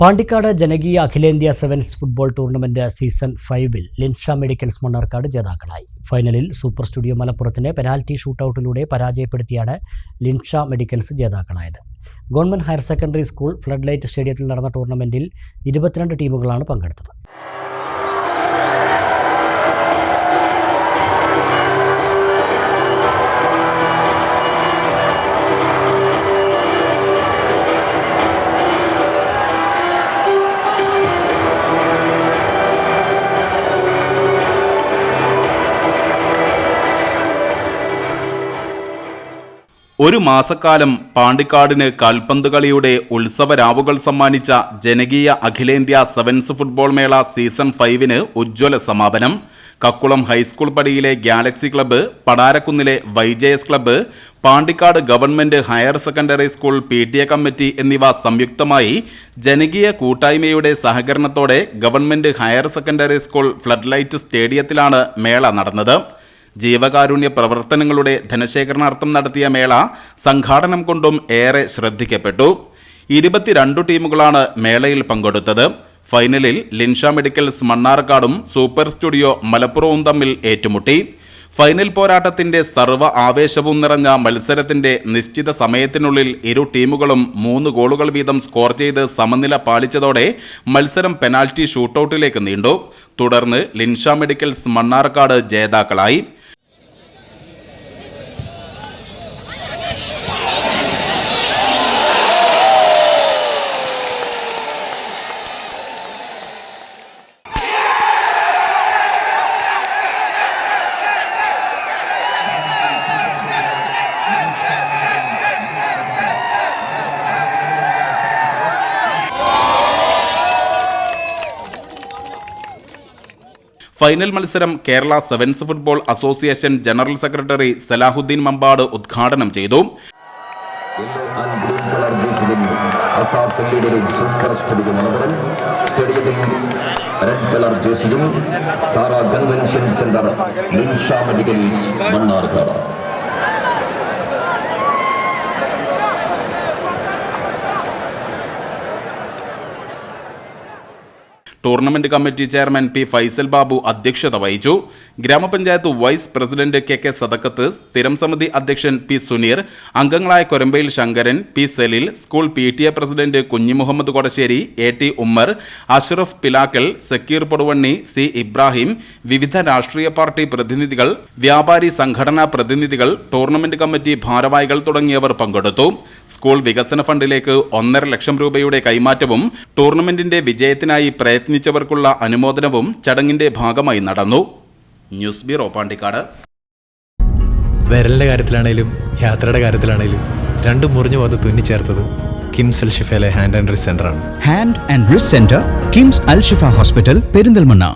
പാണ്ടിക്കാട് ജനകീയ അഖിലേന്ത്യാ sevens football tournament season ഫൈവിൽ ലിൻഷ മെഡിക്കൽസ് മണ്ണാർക്കാട് ജേതാക്കളായി. ഫൈനലിൽ സൂപ്പർ സ്റ്റുഡിയോ മലപ്പുറത്തിനെ പെനാൽറ്റി ഷൂട്ടൌട്ടിലൂടെ പരാജയപ്പെടുത്തിയാണ് Linsha medicals ജേതാക്കളായത്. Government higher secondary school flood light സ്റ്റേഡിയത്തിൽ നടന്ന ടൂർണമെന്റിൽ ഇരുപത്തിരണ്ട് ടീമുകളാണ് പങ്കെടുത്തത്. ഒരു മാസക്കാലം പാണ്ടിക്കാടിന് കാൽപന്ത് കളിയുടെ ഉത്സവരാവുകൾ സമ്മാനിച്ച ജനകീയ അഖിലേന്ത്യാ സെവൻസ് ഫുട്ബോൾ മേള സീസൺ ഫൈവിന് ഉജ്ജ്വല സമാപനം. കക്കുളം ഹൈസ്കൂൾ പടിയിലെ Galaxy club പടാരക്കുന്നിലെ Vaijayas club Pandikkad government higher secondary school P T A committee എന്നിവ സംയുക്തമായി ജനകീയ കൂട്ടായ്മയുടെ സഹകരണത്തോടെ government higher secondary school flood light സ്റ്റേഡിയത്തിലാണ് മേള നടന്നത്. ജീവകാരുണ്യ പ്രവർത്തനങ്ങളുടെ ധനശേഖരണാർത്ഥം നടത്തിയ മേള സംഘാടനം കൊണ്ടും ഏറെ ശ്രദ്ധിക്കപ്പെട്ടു. ഇരുപത്തിരണ്ടു ടീമുകളാണ് മേളയിൽ പങ്കെടുത്തത്. ഫൈനലിൽ ലിൻഷ മെഡിക്കൽസ് മണ്ണാർക്കാടും സൂപ്പർ സ്റ്റുഡിയോ മലപ്പുറവും തമ്മിൽ ഏറ്റുമുട്ടി. ഫൈനൽ പോരാട്ടത്തിന്റെ സർവ ആവേശവും നിറഞ്ഞ മത്സരത്തിന്റെ നിശ്ചിത സമയത്തിനുള്ളിൽ ഇരു ടീമുകളും മൂന്ന് ഗോളുകൾ വീതം സ്കോർ ചെയ്ത് സമനില പാലിച്ചതോടെ മത്സരം പെനാൽറ്റി ഷൂട്ടൌട്ടിലേക്ക് നീണ്ടു. തുടർന്ന് ലിൻഷ മെഡിക്കൽസ് മണ്ണാർക്കാട് ജേതാക്കളായി. ഫൈനൽ മത്സരം Kerala sevens football association general secretary Salahuddin Mampad ഉദ്ഘാടനം ചെയ്തു. സ്റ്റേഡിയത്തിൽ red colour convention centre Mannarkkad. Tournament committee chairman P Faisal Babu അധ്യക്ഷത വഹിച്ചു. Grama panchayat vice president K K Sadakkath സ്ഥിരം സമിതി അധ്യക്ഷൻ പി സുനീർ അംഗങ്ങളായ Korambayil Sankaran P Salil school P T A president Kunhimuhammad Kodasseri A T Ummer Ashraf Pilakkal Sakkeer Poduvanni C Ibrahim വിവിധ രാഷ്ട്രീയ party പ്രതിനിധികൾ വ്യാപാരി സംഘടനാ പ്രതിനിധികൾ ടൂർണമെന്റ് കമ്മിറ്റി ഭാരവാഹികൾ തുടങ്ങിയവർ പങ്കെടുത്തു. സ്കൂൾ വികസന ഫണ്ടിലേക്ക് ഒന്നര ലക്ഷം രൂപയുടെ കൈമാറ്റവും ടൂർണമെന്റിന്റെ വിജയത്തിനായി പ്രയത്നിച്ചവർക്കുള്ള അനുമോദനവും ചടങ്ങിന്റെ ഭാഗമായി നടന്നു. News bureau Pandikkad. വിരലിന്റെ കാര്യത്തിലാണേലും യാത്രയുടെ കാര്യത്തിലാണേലും രണ്ടും മുറിഞ്ഞു പോകാതെ തുന്നിച്ചേർത്തത് കിംസ് അൽ ഷിഫയിലെ ഹാൻഡ് ആൻഡ് റിസ് ആണ്. Hand and wrist centre KIMS Al Shifa hospital Perinthalmanna.